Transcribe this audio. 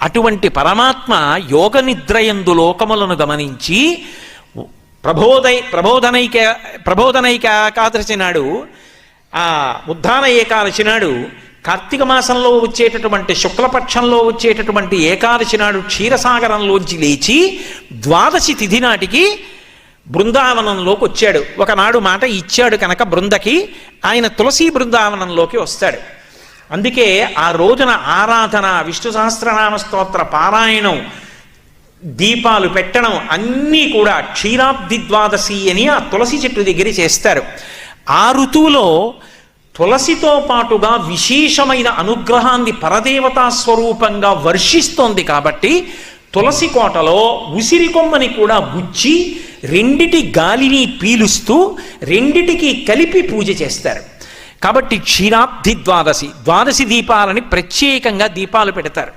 అటువంటి పరమాత్మ యోగ నిద్రయందు లోకములను గమనించి ప్రబోధై ప్రబోధనైక ప్రబోధనైక ఏకాదశి నాడు ఆ ఉద్ధాన ఏకాదశి నాడు కార్తీక మాసంలో వచ్చేటటువంటి శుక్లపక్షంలో వచ్చేటటువంటి ఏకాదశి నాడు క్షీరసాగరంలోంచి లేచి ద్వాదశి తిథి నాటికి బృందావనంలోకి వచ్చాడు. ఒకనాడు మాట ఇచ్చాడు కనుక బృందకి ఆయన తులసి బృందావనంలోకి వస్తాడు. అందుకే ఆ రోజున ఆరాధన విష్ణు సహస్రనామ స్తోత్ర పారాయణం దీపాలు పెట్టడం అన్నీ కూడా క్షీరాబ్ది ద్వాదశి అని ఆ తులసి చెట్టు దగ్గర చేస్తారు. ఆ ఋతువులో తులసితో పాటుగా విశేషమైన అనుగ్రహాన్ని పరదేవతా స్వరూపంగా వర్షిస్తోంది కాబట్టి తులసి కోటలో ఉసిరి కొమ్మని కూడా గుచ్చి రెండిటి గాలిని పీలుస్తూ రెండిటికి కలిపి పూజ చేస్తారు. కాబట్టి క్షీరాబ్ది ద్వాదశి. ద్వాదశి దీపాలని ప్రత్యేకంగా దీపాలు పెడతారు.